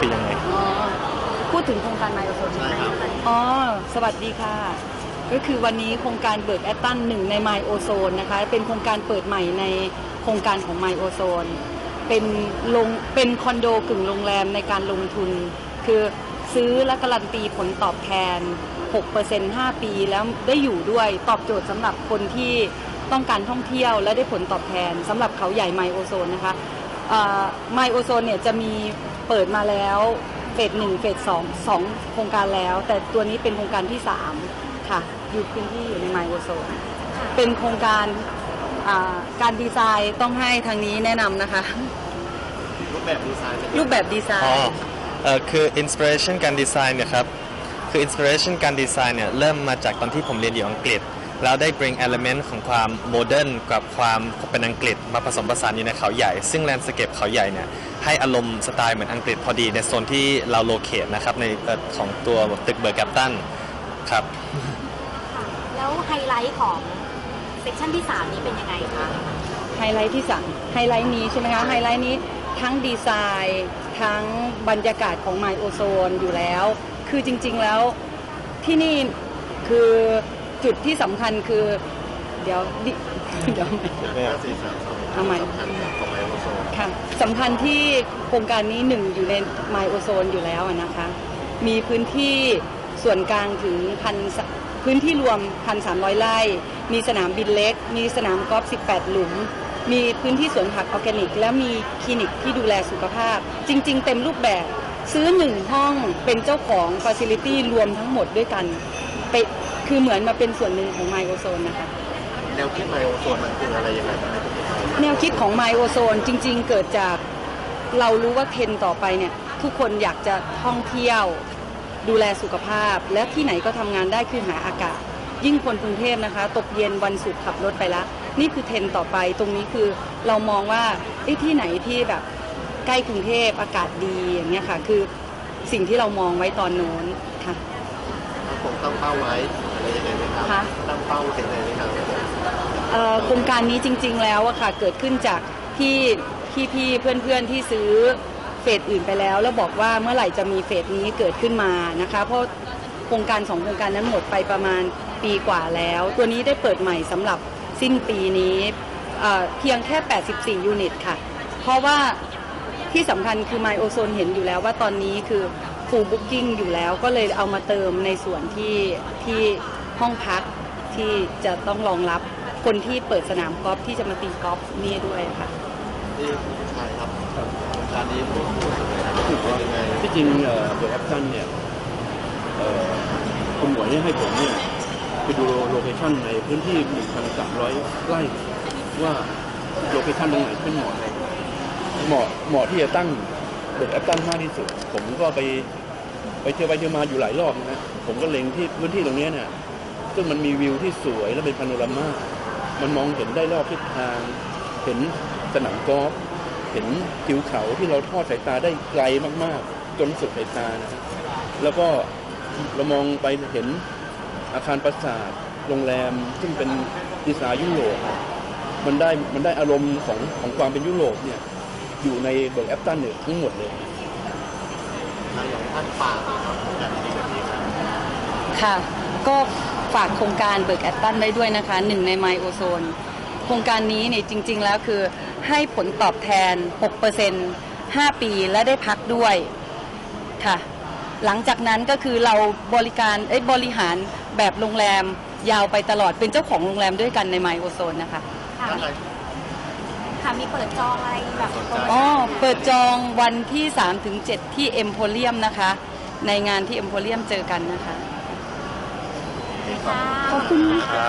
คืยังไงพูดถึงโครงการไมโครโซนใช่ครัอ๋อ สวัสดีค่ะ ก็คือวันนี้โครงการเบิร์กแอตตันหนึ่งในไมโอโซนนะคะ เป็นโครงการเปิดใหม่ในโครงการของไมโอโซน เป็นลง เป็นคอนโดกึ่งโรงแรมในการลงทุน คือซื้อและการันตีผลตอบแทน 6% 5 ปีแล้วได้อยู่ด้วยตอบโจทย์สำหรับคนที่ต้องการท่องเที่ยวและได้ผลตอบแทนสำหรับเขาใหญ่ไมโอโซนนะคะไมโอโซนเนี่ยจะมี เปิดมาแล้วเฟสหนึ่งเฟสสองสองโครงการแล้ว แต่ตัวนี้เป็นโครงการที่3ค่ะอยู่พื้นที่อยู่ในไมโอโซนเป็นโครงการอ่าการดีไซน์ต้องให้ทางนี้แนะนำนะคะ รูปแบบดีไซน์เป็นรูปแบบดีไซอ๋อน์เอ่อคืออินสปิเรชันการดีไซน์เนี่ยครับคืออินสปิเรชันการดีไซน์เนี่ยเริ่มมาจากตอนที่ผมเรียนอยู่อังกฤษ แล้วได้ bring element ของความโมเดิร์นกับความเป็นอังกฤษมาผสมผสานอยู่ในเขาใหญ่ ซึ่งแลนด์สเคปเขาใหญ่เนี่ยให้อารมณ์สไตล์เหมือนอังกฤษพอดีในโซนที่เราโลเคตนะครับในเอ่อของตัวตึกเบอร์แกปตันครับ แล้วไฮไลท์ของเซสชันที่ 3 นี้เป็นยังไงคะไฮไลท์ที่สั่งไฮไลท์นี้ใช่ไหมคะไฮไลท์นี้ทั้งดีไซน์ทั้งบรรยากาศของไมโอโซนอยู่แล้ว คือจริงๆแล้วที่นี่คือ จุดที่สำคัญคือ เดี๋ยวดิเดี๋ยวห้าสี่สามสองเอาใหม่สำไมค่ะสำคัญที่โครงการนี้หนึ่งอยู่ในไมโอโซนอยู่แล้วนะคะ มีพื้นที่ส่วนกลางถึงพันพื้นที่รวม 1,300 ไร่ มีสนามบินเล็ก มีสนามกอล์ฟ 18 หลุม มีพื้นที่สวนผักออร์แกนิก และมีคลินิกที่ดูแลสุขภาพ จริง ๆ เต็มรูปแบบ ซื้อหนึ่งห้องเป็นเจ้าของฟ a ซิลิตี้รวมทั้งหมดด้วยกัน ไป คือเหมือนมาเป็นส่วนหนึ่งของไมโอโซนนะคะ แนวคิดไมโครโซนมันคืออะไรยังไงบ้างครับแนวคิดของไมโอโซนจริง ๆ เกิดจากเรารู้ว่าเทรนด์ต่อไปเนี่ย ทุกคนอยากจะท่องเที่ยว ดูแลสุขภาพ และที่ไหนก็ทำงานได้คือหาอากาศ ยิ่งคนกรุงเทพนะคะ ตกเย็นวันศุกร์ขับรถไปละนี่คือเทรนด์ต่อไปตรงนี้คือเรามองว่าเอ้ที่ไหนที่แบบใกล้กรุงเทพอากาศดีอย่างเงี้ยค่ะ คือสิ่งที่เรามองไว้ตอนโน้นค่ะถ้าผมตั้งเป้าไว้ อะไรยังไงไหมครับคะตั้งเป้าเห็นอะไรไหมครับเอ่อโครงการนี้จริง ๆ แล้วอะค่ะเกิดขึ้นจากที่พี่พี่ๆเพื่อนๆที่ซื้อเฟสอื่นไปแล้ว แล้วบอกว่าเมื่อไหร่จะมีเฟสนี้เกิดขึ้นมานะคะ เพราะโครงการสองโครงการนั้นหมดไปประมาณปีกว่าแล้ว ตัวนี้ได้เปิดใหม่สำหรับสิ้นปีนี้เอ่อเพียงแค่ 84 ยูนิตค่ะ เพราะว่าที่สำคัญคือ My Ozone เห็นอยู่แล้วว่าตอนนี้คือ full booking อยู่แล้วก็เลยเอามาเติมในส่วนที่ที่ ห้องพักที่จะต้องรองรับคนที่เปิดสนามกอล์ฟที่จะมาตีกอล์ฟนี่ด้วยค่ะที่ผู้ชายครับการนี้พูดพูดถึงอะไรครับเป็นยังไงที่จริงเอ่อเดอะแอปตันเนี่ยเอ่อคุณหมวยให้ผมเนี่ยไปดูโลเคชั่นในพื้นที่ 1,300 ไร่ว่าโลเคชั่นตรงไหนเป็นเหมาะเหมาะเหมาะที่จะตั้งเดอะแอปตันมากที่สุด ผมก็ไปไปเที่ยวไปเที่ยวมาอยู่หลายรอบนะฮะผมก็เล็งที่พื้นที่ตรงเนี้ยเนี่ย ซึ่งมันมีวิวที่สวยและเป็นพาโนรามา มันมองเห็นได้รอบทิศทาง เห็นสนามกอล์ฟ เห็นทิวเขาที่เราทอดสายตาได้ไกลมากๆ จนสุดสายตานะฮะแล้วก็เรามองไปเห็นอาคารปราสาท โรงแรม ซึ่งเป็นดีไซน์ยุโรป มันได้มันได้อารมณ์ของของความเป็นยุโรปเนี่ยอยู่ในเบิร์กแอปตันเนี่ยทั้งหมดเลยทางของท่านฝากนะครับโครงการดีๆแบบนี้ครับค่ะ ก็ ฝากโครงการเบิกแอตตันไว้ด้วยนะคะหนึ่งในไมโอโซนโครงการนี้เนี่ยจริง ๆ แล้วคือให้ผลตอบแทน 6% 5 ปีและได้พักด้วยค่ะ หลังจากนั้นก็คือเราบริการเอ้ยบริหารแบบโรงแรมยาวไปตลอดเป็นเจ้าของโรงแรมด้วยกันในไมโอโซนนะคะค่ะท่านอะไรค่ะมีเปิดจองอะไรแบบโปรโมชั่นอ๋อเปิดจองวันที่ 3-7 ที่เอ็มโพเรียมนะคะ ในงานที่เอ็มโพเรียมเจอกันนะคะค่ะ ขอบคุณค่ะ